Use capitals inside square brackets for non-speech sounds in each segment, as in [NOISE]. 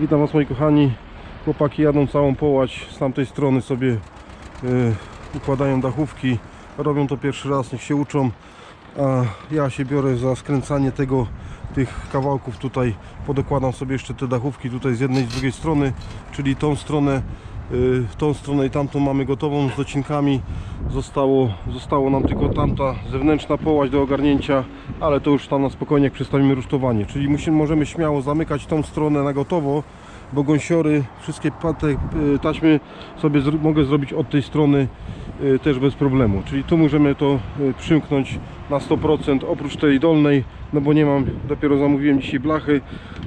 Witam Was moi kochani. Chłopaki jadą całą połać. Z tamtej strony sobie y, układają dachówki. Robią to pierwszy raz, niech się uczą. A ja się biorę za skręcanie tego, tych kawałków tutaj. Podokładam sobie jeszcze te dachówki tutaj z jednej i z drugiej strony. Czyli tą stronę, tą stronę i tamtą mamy gotową z docinkami. Zostało, zostało nam tylko tamta zewnętrzna połać do ogarnięcia, ale to już tam na spokojnie jak przestawimy rusztowanie. Czyli musimy, możemy śmiało zamykać tą stronę na gotowo, bo gąsiory, wszystkie y, taśmy sobie mogę zrobić od tej strony y, też bez problemu. Czyli tu możemy to y, przymknąć na 100% oprócz tej dolnej, no bo nie mam, dopiero zamówiłem dzisiaj blachy,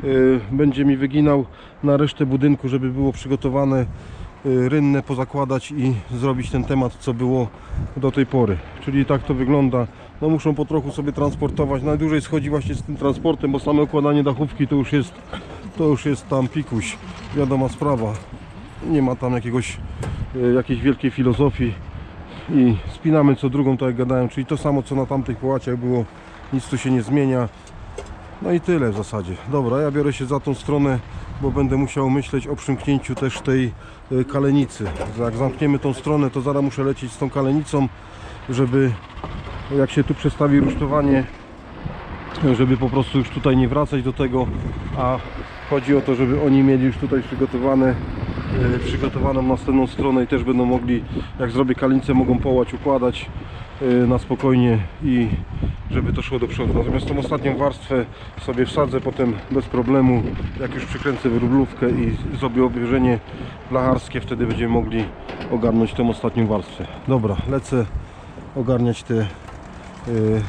y, będzie mi wyginał na resztę budynku, żeby było przygotowane y, rynne pozakładać i zrobić ten temat, co było do tej pory. Czyli tak to wygląda. No muszą po trochu sobie transportować. Najdłużej schodzi właśnie z tym transportem, bo same układanie dachówki to już jest, to już jest tam pikuś. Wiadoma sprawa. Nie ma tam jakiegoś, y, jakiejś wielkiej filozofii i spinamy co drugą, tak jak gadałem, czyli to samo co na tamtych połaciach było, nic tu się nie zmienia. No i tyle w zasadzie. Dobra, ja biorę się za tą stronę, bo będę musiał myśleć o przymknięciu też tej y, kalenicy. Jak zamkniemy tą stronę, to zaraz muszę lecieć z tą kalenicą, żeby jak się tu przestawi rusztowanie, żeby po prostu już tutaj nie wracać do tego, a chodzi o to, żeby oni mieli już tutaj przygotowane y, przygotowaną następną stronę i też będą mogli, jak zrobię kalenicę, mogą połać, układać na spokojnie i żeby to szło do przodu. Natomiast tą ostatnią warstwę sobie wsadzę potem bez problemu, jak już przykręcę wyróblówkę i zrobię obieżenie blacharskie, wtedy będziemy mogli ogarnąć tą ostatnią warstwę. Dobra, lecę ogarniać te, y,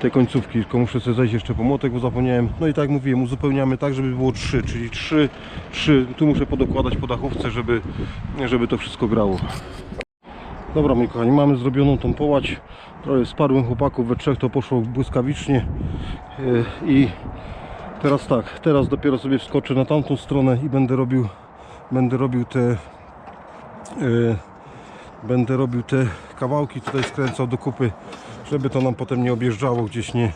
te końcówki, tylko muszę sobie zejść jeszcze po młotek, bo zapomniałem. No i tak jak mówiłem, uzupełniamy tak, żeby było 3, czyli 3, 3, tu muszę podokładać po dachówce, żeby, żeby to wszystko grało. Dobra moi kochani, mamy zrobioną tą połać. Trochę sparłem chłopaków, we trzech to poszło błyskawicznie. Yy, I teraz tak, teraz dopiero sobie wskoczę na tamtą stronę i będę robił, będę robił te yy, będę robił te kawałki tutaj skręcał do kupy, żeby to nam potem nie objeżdżało gdzieś nie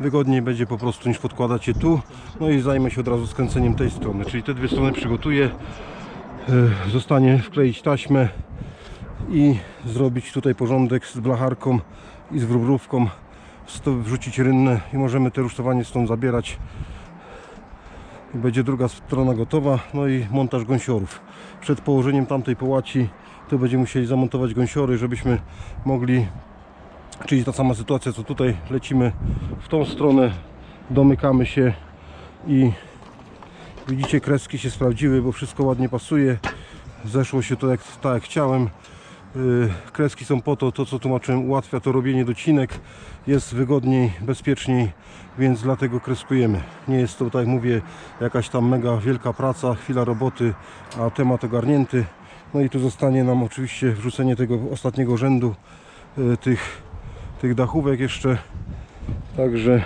wygodniej będzie po prostu niż podkładać je tu. No i zajmę się od razu skręceniem tej strony, czyli te dwie strony przygotuję. Yy, Zostanie wkleić taśmę i zrobić tutaj porządek z blacharką i z wróblówką sto- wrzucić rynnę i możemy te rusztowanie stąd zabierać. I będzie druga strona gotowa no i montaż gąsiorów. Przed położeniem tamtej połaci tu będziemy musieli zamontować gąsiory żebyśmy mogli czyli ta sama sytuacja co tutaj lecimy w tą stronę domykamy się i widzicie kreski się sprawdziły bo wszystko ładnie pasuje. Zeszło się to jak, tak jak chciałem Kreski są po to, to co tłumaczyłem, ułatwia to robienie docinek, jest wygodniej, bezpieczniej, więc dlatego kreskujemy. Nie jest to, tak jak mówię, jakaś tam mega wielka praca, chwila roboty, a temat ogarnięty. No i tu zostanie nam oczywiście wrzucenie tego ostatniego rzędu yy, tych, tych dachówek jeszcze. Także,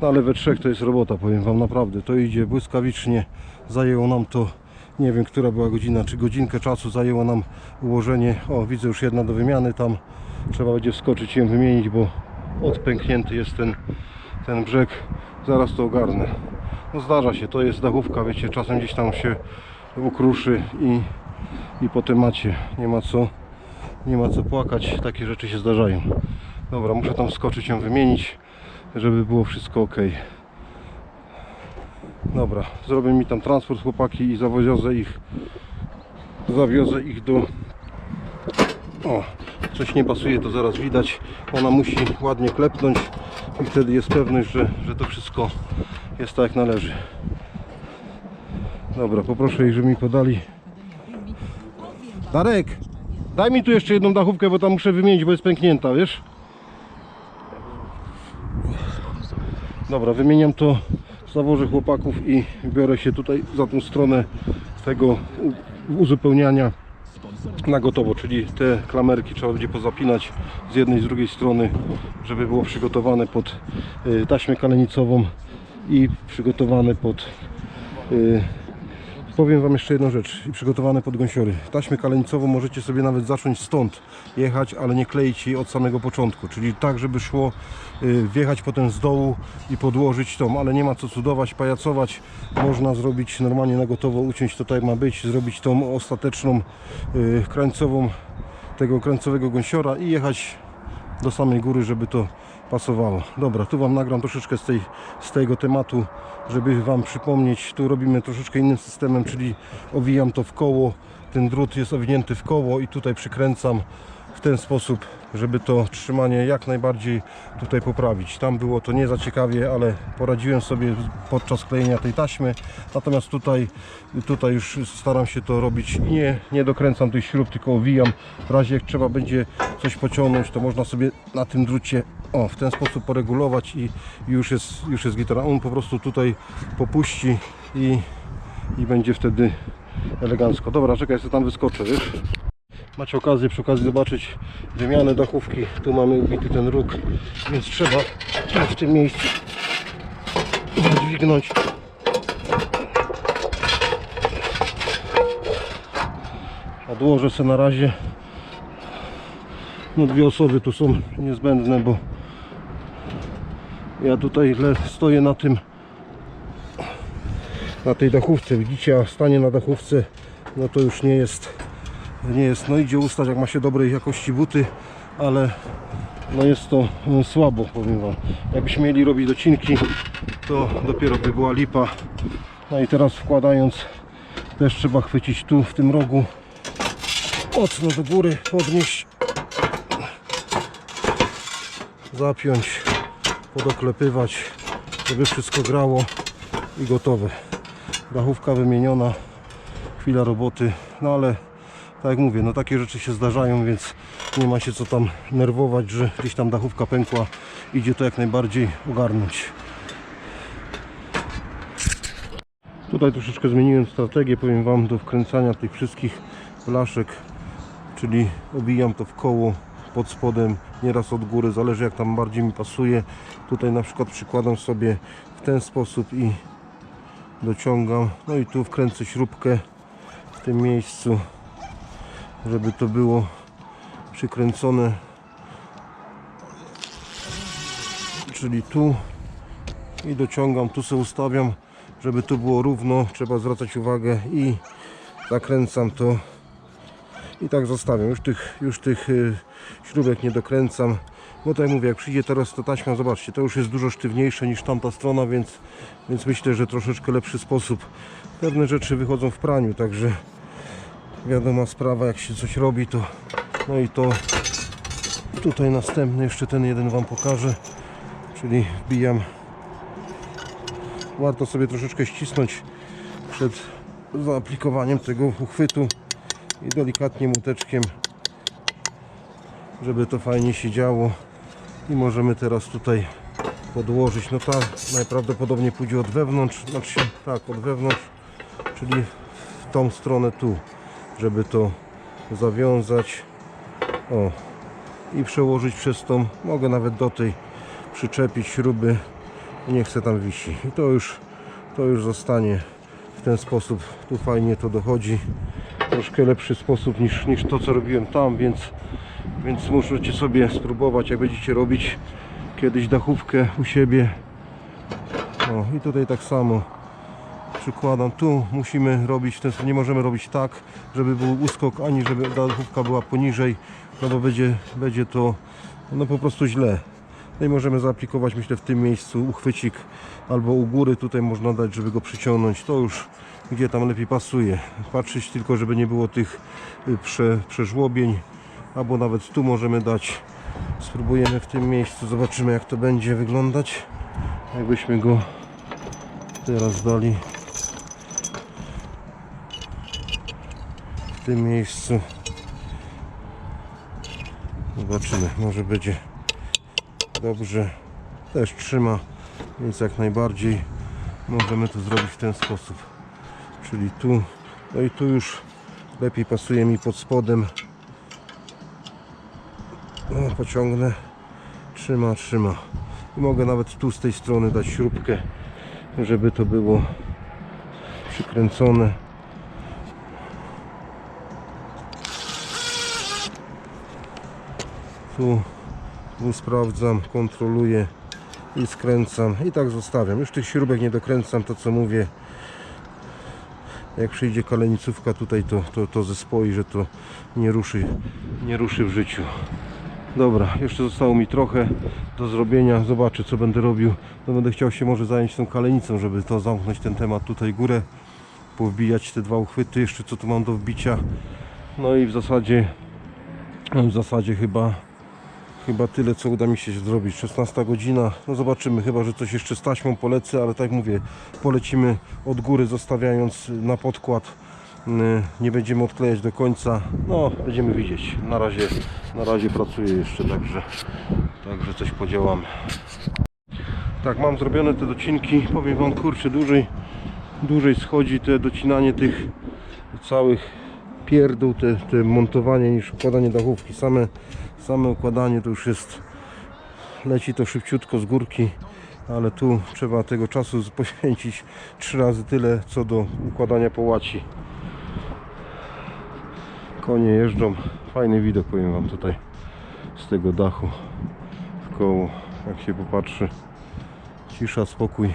no ale we trzech to jest robota, powiem Wam naprawdę. To idzie błyskawicznie. Zajęło nam to nie wiem, która była godzina, czy godzinkę czasu zajęło nam ułożenie. O, widzę już jedna do wymiany tam. Trzeba będzie wskoczyć i ją wymienić, bo odpęknięty jest ten, ten brzeg. Zaraz to ogarnę. No zdarza się, to jest dachówka, wiecie, czasem gdzieś tam się ukruszy i, i potem macie. Nie ma co, nie ma co płakać, takie rzeczy się zdarzają. Dobra, muszę tam wskoczyć, ją wymienić, żeby było wszystko ok. Dobra, zrobię mi tam transport chłopaki i zawiozę ich zawiozę ich do o, coś nie pasuje to zaraz widać. Ona musi ładnie klepnąć i wtedy jest pewność, że, że to wszystko jest tak jak należy. Dobra, poproszę ich, żeby mi podali. Darek daj mi tu jeszcze jedną dachówkę, bo tam muszę wymienić, bo jest pęknięta, wiesz? Dobra, wymieniam to, zawożę chłopaków i biorę się tutaj za tą stronę tego uzupełniania na gotowo, czyli te klamerki trzeba będzie pozapinać z jednej z drugiej strony, żeby było przygotowane pod y, taśmę kalenicową i przygotowane pod y, Powiem Wam jeszcze jedną rzecz i przygotowane podgąsiory. Taśmę kalenicową możecie sobie nawet zacząć stąd jechać, ale nie kleić jej od samego początku, czyli tak, żeby szło y, wjechać potem z dołu i podłożyć tą, ale nie ma co cudować, pajacować. Można zrobić normalnie na gotowo, uciąć to jak ma być, zrobić tą ostateczną y, krańcową tego krańcowego gąsiora i jechać do samej góry, żeby to pasowało. Dobra, tu Wam nagram troszeczkę z, tej, z tego tematu, żeby Wam przypomnieć. Tu robimy troszeczkę innym systemem, czyli owijam to w koło. Ten drut jest owinięty w koło i tutaj przykręcam w ten sposób, żeby to trzymanie jak najbardziej tutaj poprawić. Tam było to nie za ciekawie, ale poradziłem sobie podczas klejenia tej taśmy. Natomiast tutaj, tutaj już staram się to robić nie, nie dokręcam tych śrub, tylko owijam. W razie jak trzeba będzie coś pociągnąć, to można sobie na tym drucie o, w ten sposób poregulować i już jest, już jest gitara. On po prostu tutaj popuści i, i będzie wtedy elegancko. Dobra, czekaj, sobie tam wyskoczę, wiesz? Macie okazję przy okazji zobaczyć wymianę dachówki. Tu mamy ubity ten róg, więc trzeba w tym miejscu dźwignąć. Odłożę sobie na razie. No dwie osoby tu są niezbędne, bo ja tutaj stoję na tym na tej dachówce. Widzicie, a stanie na dachówce no to już nie jest nie jest, no idzie ustać jak ma się dobrej jakości buty, ale no jest to e, słabo, powiem Wam. Jakbyśmy mieli robić docinki, to dopiero by była lipa. No i teraz wkładając, też trzeba chwycić tu, w tym rogu, mocno do góry, podnieść, zapiąć, podoklepywać, żeby wszystko grało i gotowe. Dachówka wymieniona, chwila roboty, no ale tak jak mówię, no takie rzeczy się zdarzają, więc nie ma się co tam nerwować, że gdzieś tam dachówka pękła. Idzie to jak najbardziej ogarnąć. Tutaj troszeczkę zmieniłem strategię, powiem Wam, do wkręcania tych wszystkich blaszek, czyli obijam to w koło pod spodem, nieraz od góry, zależy jak tam bardziej mi pasuje. Tutaj na przykład przykładam sobie w ten sposób i dociągam. No i tu wkręcę śrubkę w tym miejscu żeby to było przykręcone czyli tu i dociągam, tu sobie ustawiam żeby to było równo, trzeba zwracać uwagę i zakręcam to i tak zostawiam, już tych, już tych y, śrubek nie dokręcam bo tak mówię, jak przyjdzie teraz ta taśma, zobaczcie, to już jest dużo sztywniejsze niż tamta strona, więc, więc myślę, że troszeczkę lepszy sposób. Pewne rzeczy wychodzą w praniu, także wiadoma sprawa jak się coś robi to no i to tutaj następny jeszcze ten jeden wam pokażę czyli wbijam. Warto sobie troszeczkę ścisnąć przed zaaplikowaniem tego uchwytu i delikatnie muteczkiem żeby to fajnie się działo. I możemy teraz tutaj podłożyć. No ta najprawdopodobniej pójdzie od wewnątrz znaczy tak od wewnątrz czyli w tą stronę tu żeby to zawiązać. O i przełożyć przez tą mogę nawet do tej przyczepić śruby. I niech se tam wisi. I to już to już zostanie w ten sposób. Tu fajnie to dochodzi troszkę lepszy sposób niż, niż to co robiłem tam więc więc możecie sobie spróbować jak będziecie robić kiedyś dachówkę u siebie. O i tutaj tak samo. Przykładam tu musimy robić w ten sposób nie możemy robić tak żeby był uskok ani żeby dachówka była poniżej no bo będzie, będzie to no po prostu źle. No i możemy zaaplikować myślę w tym miejscu uchwycik albo u góry. Tutaj można dać żeby go przyciągnąć. To już gdzie tam lepiej pasuje. Patrzeć tylko żeby nie było tych y, prze, przeżłobień albo nawet tu możemy dać. Spróbujemy w tym miejscu zobaczymy jak to będzie wyglądać. Jakbyśmy go teraz dali w tym miejscu. Zobaczymy może będzie dobrze. Też trzyma więc jak najbardziej możemy to zrobić w ten sposób czyli tu. No i tu już lepiej pasuje mi pod spodem. No, pociągnę. Trzyma, trzyma. I mogę nawet tu z tej strony dać śrubkę żeby to było przykręcone. Tu, tu sprawdzam, kontroluję i skręcam. I tak zostawiam. Już tych śrubek nie dokręcam to co mówię. Jak przyjdzie kalenicówka tutaj, to, to, to zespoi, że to nie ruszy, nie ruszy w życiu. Dobra, jeszcze zostało mi trochę do zrobienia. Zobaczę co będę robił. No będę chciał się może zająć tą kalenicą, żeby to zamknąć ten temat tutaj górę. Powbijać te dwa uchwyty jeszcze co tu mam do wbicia. No i w zasadzie w zasadzie chyba chyba tyle co uda mi się zrobić. 16 godzina. No zobaczymy, chyba że coś jeszcze z taśmą polecę, ale tak mówię, polecimy od góry zostawiając na podkład. Yy, Nie będziemy odklejać do końca. No, będziemy widzieć. Na razie, na razie pracuję jeszcze, także, także coś podziałamy. Tak, mam zrobione te docinki. Powiem Wam, kurczę, dłużej, dłużej schodzi te docinanie tych całych pierdół, te, te montowanie niż układanie dachówki. Same, same układanie to już jest, leci to szybciutko z górki, ale tu trzeba tego czasu poświęcić trzy razy tyle, co do układania połaci. Konie jeżdżą, fajny widok powiem Wam tutaj z tego dachu w koło, jak się popatrzy. Cisza, spokój.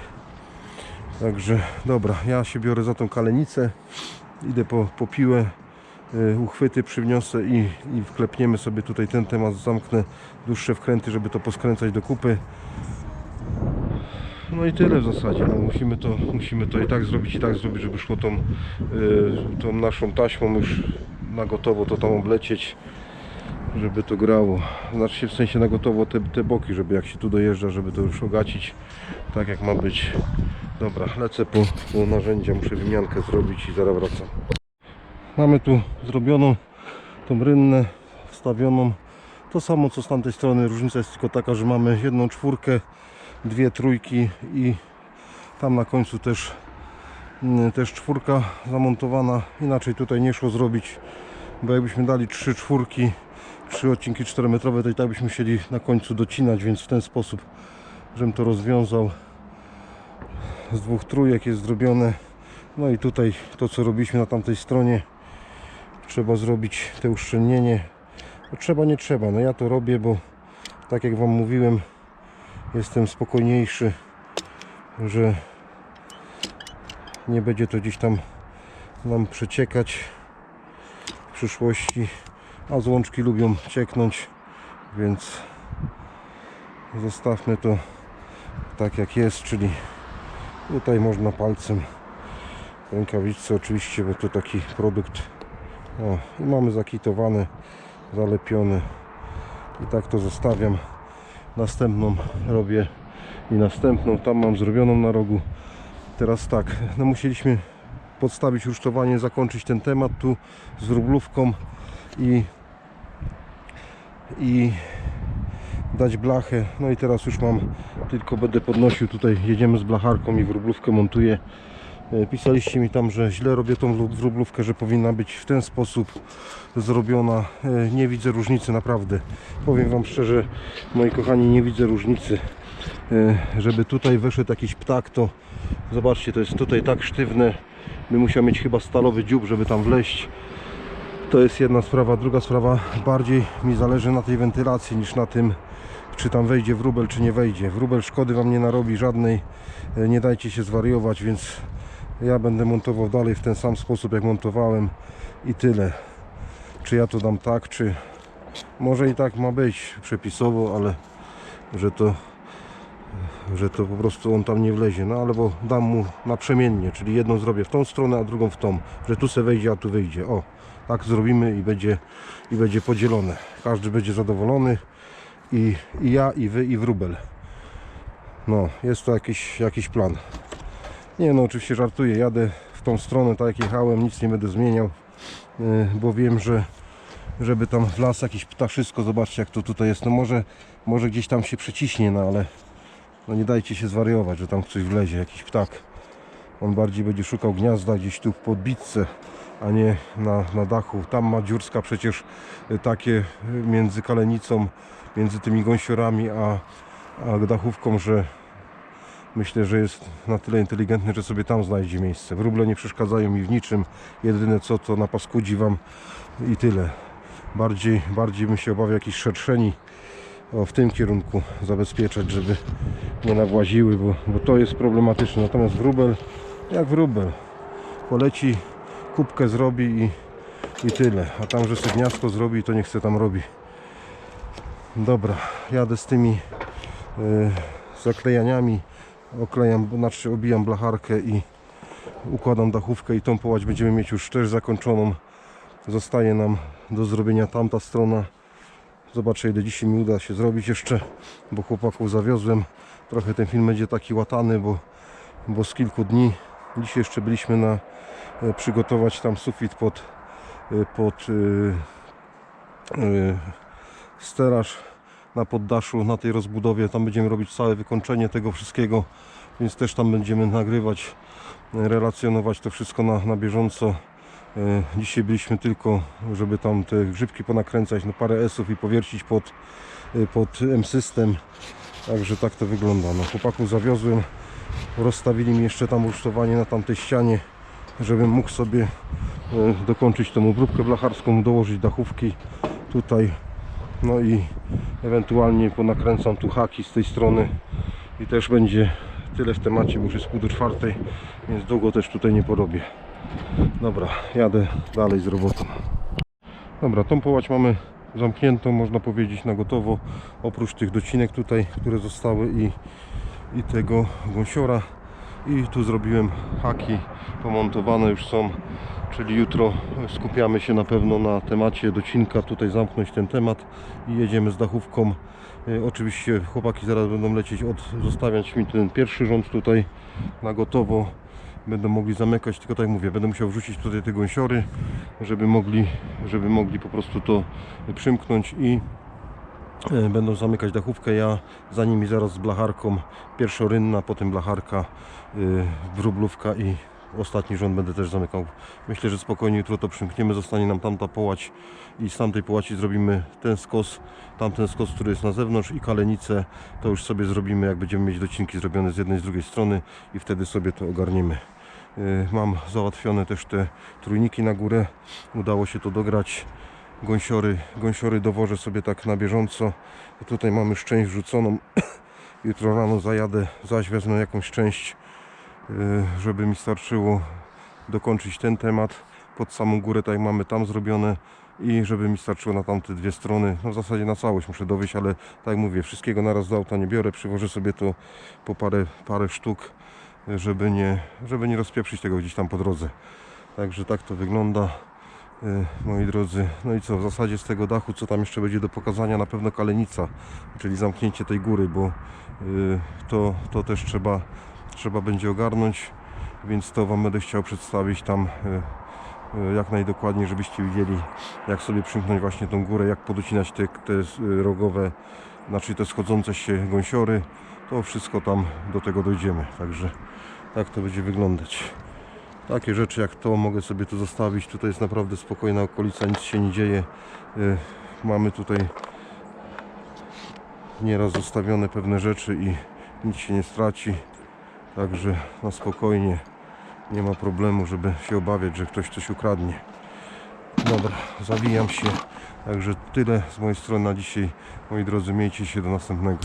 Także dobra, ja się biorę za tą kalenicę. Idę po, po piłę, uchwyty przyniosę i, i wklepniemy sobie tutaj ten temat, zamknę dłuższe wkręty, żeby to poskręcać do kupy. No i tyle w zasadzie. No, musimy, to, musimy to i tak zrobić, i tak zrobić, żeby szło tą, y, tą naszą taśmą już na gotowo to tam oblecieć, żeby to grało. Znaczy się w sensie na gotowo te, te boki, żeby jak się tu dojeżdża, żeby to już ogacić tak jak ma być. Dobra, lecę po, po narzędzia, muszę wymiankę zrobić i zaraz wracam. Mamy tu zrobioną tą rynnę wstawioną. To samo co z tamtej strony, różnica jest tylko taka, że mamy jedną czwórkę, dwie trójki i tam na końcu też, mm, też czwórka zamontowana. Inaczej tutaj nie szło zrobić, bo jakbyśmy dali trzy czwórki, trzy odcinki 4 metrowe, to i tak byśmy musieli na końcu docinać, więc w ten sposób, żebym to rozwiązał z dwóch trójek jest zrobione. No i tutaj to co robiliśmy na tamtej stronie trzeba zrobić te uszczelnienie. No, trzeba, nie trzeba. No ja to robię, bo tak jak Wam mówiłem, jestem spokojniejszy, że nie będzie to gdzieś tam nam przeciekać w przyszłości. A złączki lubią cieknąć, więc zostawmy to tak jak jest, czyli tutaj można palcem rękawiczce oczywiście, bo to taki produkt o, i mamy zakitowany, zalepiony. I tak to zostawiam. Następną robię i następną tam mam zrobioną na rogu. Teraz tak, no musieliśmy podstawić rusztowanie, zakończyć ten temat tu z wróblówką i i dać blachę. No i teraz już mam tylko będę podnosił tutaj jedziemy z blacharką i wróblówkę montuję Pisaliście mi tam, że źle robię tą wró- wróblówkę, że powinna być w ten sposób zrobiona. E, Nie widzę różnicy, naprawdę. Powiem Wam szczerze, moi kochani, nie widzę różnicy. E, Żeby tutaj wyszedł jakiś ptak, to zobaczcie, to jest tutaj tak sztywne. By musiał mieć chyba stalowy dziób, żeby tam wleść. To jest jedna sprawa. Druga sprawa, bardziej mi zależy na tej wentylacji niż na tym, czy tam wejdzie wróbel, czy nie wejdzie. Wróbel szkody Wam nie narobi żadnej. E, Nie dajcie się zwariować, więc ja będę montował dalej w ten sam sposób jak montowałem i tyle. Czy ja to dam tak, czy może i tak ma być przepisowo, ale że to że to po prostu on tam nie wlezie, no ale bo dam mu naprzemiennie, czyli jedną zrobię w tą stronę, a drugą w tą, że tu se wejdzie, a tu wyjdzie. O, tak zrobimy i będzie, i będzie podzielone. Każdy będzie zadowolony i, i ja, i wy, i wróbel. No, jest to jakiś, jakiś plan. Nie no, oczywiście żartuję, jadę w tą stronę, tak jak jechałem, nic nie będę zmieniał, yy, bo wiem, że żeby tam w las jakieś ptaszysko, zobaczcie jak to tutaj jest, no może, może gdzieś tam się przeciśnie, no ale no nie dajcie się zwariować, że tam coś wlezie, jakiś ptak. On bardziej będzie szukał gniazda gdzieś tu w podbitce, a nie na, na dachu. Tam ma dziurska przecież y, takie y, między kalenicą, między tymi gąsiorami, a, a dachówką, że myślę, że jest na tyle inteligentny, że sobie tam znajdzie miejsce. Wróble nie przeszkadzają mi w niczym. Jedyne co to napaskudzi wam i tyle. bardziej, bardziej bym się obawiał jakichś szerszeni o, w tym kierunku zabezpieczać, żeby nie nawłaziły, bo, bo to jest problematyczne. Natomiast wróbel, jak wróbel, poleci, kubkę zrobi i, i tyle. A tam, że sobie gniazdko zrobi, to niech se tam robi. Dobra, jadę z tymi y, zaklejaniami, oklejam, znaczy obijam blacharkę i układam dachówkę i tą połać będziemy mieć już też zakończoną. Zostaje nam do zrobienia tamta strona. Zobaczę ile dzisiaj mi uda się zrobić jeszcze, bo chłopaków zawiozłem. Trochę ten film będzie taki łatany, bo, bo z kilku dni. Dzisiaj jeszcze byliśmy na e, przygotować tam sufit pod, e, pod e, steraż na poddaszu, na tej rozbudowie. Tam będziemy robić całe wykończenie tego wszystkiego, więc też tam będziemy nagrywać, relacjonować to wszystko na, na bieżąco. E, Dzisiaj byliśmy tylko, żeby tam te grzybki ponakręcać, no parę esów i powiercić pod, e, pod M-System. Także tak to wygląda. No, chłopaków zawiozłem, rozstawili mi jeszcze tam rusztowanie na tamtej ścianie, żebym mógł sobie e, dokończyć tą obróbkę blacharską, dołożyć dachówki tutaj. No i ewentualnie ponakręcam tu haki z tej strony i też będzie tyle w temacie, bo już jest pół do czwartej, więc długo też tutaj nie porobię. Dobra, jadę dalej z robotą. Dobra, tą połać mamy zamkniętą, można powiedzieć na gotowo. Oprócz tych docinek tutaj, które zostały i, i tego gąsiora. I tu zrobiłem haki, pomontowane już są. Czyli jutro skupiamy się na pewno na temacie docinka, tutaj zamknąć ten temat i jedziemy z dachówką. E, Oczywiście chłopaki zaraz będą lecieć od, zostawiać mi ten pierwszy rząd tutaj na gotowo będą mogli zamykać, tylko tak mówię, będę musiał wrzucić tutaj te gąsiory, żeby mogli, żeby mogli po prostu to przymknąć i będą zamykać dachówkę. Ja za nimi zaraz z blacharką, pierwszorynna, potem blacharka, yy, wróblówka i ostatni rząd będę też zamykał. Myślę, że spokojnie jutro to przymkniemy, zostanie nam tamta połać i z tamtej połaci zrobimy ten skos, tamten skos, który jest na zewnątrz i kalenicę, to już sobie zrobimy, jak będziemy mieć docinki zrobione z jednej z drugiej strony i wtedy sobie to ogarniemy. Yy, Mam załatwione też te trójniki na górę, udało się to dograć. Gąsiory, gąsiory dowożę sobie tak na bieżąco. Tutaj mamy już część wrzuconą. [COUGHS] Jutro rano zajadę, zaś wezmę jakąś część, yy, żeby mi starczyło dokończyć ten temat. Pod samą górę, tak jak mamy tam zrobione i żeby mi starczyło na tamte dwie strony. No w zasadzie na całość muszę dowieść, ale tak jak mówię, wszystkiego naraz do auta nie biorę. Przywożę sobie to po parę, parę sztuk, żeby nie, żeby nie rozpieprzyć tego gdzieś tam po drodze. Także tak to wygląda. Y, moi drodzy. No i co, w zasadzie z tego dachu, co tam jeszcze będzie do pokazania, na pewno kalenica, czyli zamknięcie tej góry, bo y, to, to też trzeba, trzeba będzie ogarnąć, więc to Wam będę chciał przedstawić tam y, jak najdokładniej, żebyście widzieli, jak sobie przymknąć właśnie tą górę, jak podocinać te, te rogowe, znaczy te schodzące się gąsiory, to wszystko tam do tego dojdziemy, także tak to będzie wyglądać. Takie rzeczy jak to mogę sobie tu zostawić. Tutaj jest naprawdę spokojna okolica, nic się nie dzieje. Y, Mamy tutaj nieraz zostawione pewne rzeczy i nic się nie straci. Także na spokojnie nie ma problemu, żeby się obawiać, że ktoś coś ukradnie. Dobra, zawijam się. Także tyle z mojej strony na dzisiaj. Moi drodzy, miejcie się do następnego.